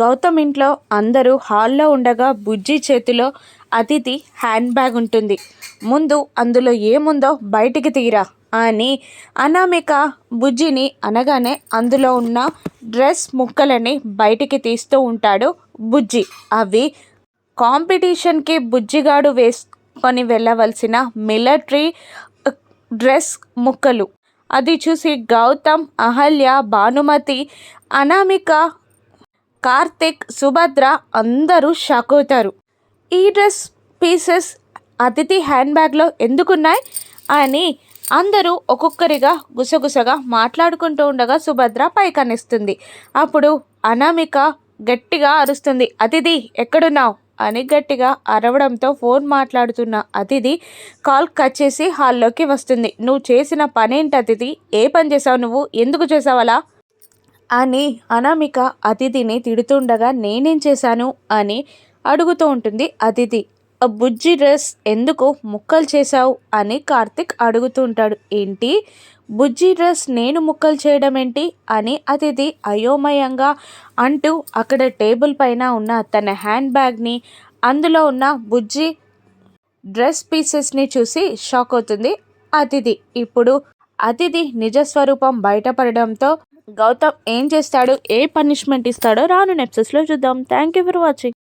గౌతమ్ ఇంట్లో అందరూ హాల్లో ఉండగా బుజ్జి చేతిలో అతిథి హ్యాండ్ బ్యాగ్ ఉంటుంది. ముందు అందులో ఏముందో బయటికి తీరా అని అనామిక బుజ్జిని అనగానే అందులో ఉన్న డ్రెస్ ముక్కలని బయటికి తీస్తూ ఉంటాడు బుజ్జి. అవి కాంపిటీషన్కి బుజ్జిగాడు వేసుకొని వెళ్ళవలసిన మిలిటరీ డ్రెస్ ముక్కలు. అది చూసి గౌతమ్ అహల్య భానుమతి అనామిక కార్తిక్ సుభద్ర అందరూ షాక్ అవుతారు. ఈ డ్రెస్ పీసెస్ అతిథి హ్యాండ్ బ్యాగ్లో ఎందుకున్నాయి? అని అందరూ ఒక్కొక్కరిగా గుసగుసగా మాట్లాడుకుంటూ ఉండగా సుభద్ర పైకనిస్తుంది. అప్పుడు అనామిక గట్టిగా అరుస్తుంది అతిథి ఎక్కడున్నావు? అని గట్టిగా అరవడంతో ఫోన్ మాట్లాడుతున్న అతిథి కాల్ కట్ చేసి హాల్లోకి వస్తుంది. నువ్వు చేసిన పనేంటి అతిథి? ఏ పని చేసావు నువ్వు? ఎందుకు చేసావు అలా? అని అనామిక అతిథిని తిడుతుండగా నేనేం చేశాను? అని అడుగుతూ ఉంటుంది అతిథి. "ఆ బుజ్జి డ్రెస్ ఎందుకు ముక్కలు చేశావు? అని కార్తిక్ అడుగుతుంటాడు ఏంటి? బుజ్జి డ్రెస్ నేను ముక్కలు చేయడం ఏంటి? అని అతిథి అయోమయంగా అంటూ అక్కడ టేబుల్ పైన ఉన్న తన హ్యాండ్ బ్యాగ్ని అందులో ఉన్న బుజ్జి డ్రెస్ పీసెస్ని చూసి షాక్ అవుతుంది అతిథి. ఇప్పుడు అతిథి నిజస్వరూపం బయటపడడంతో గౌతమ్ ఏం చేస్తాడు? ఏ పనిష్మెంట్ ఇస్తాడో రాను నెప్సెస్లో చూద్దాం. Thank you for watching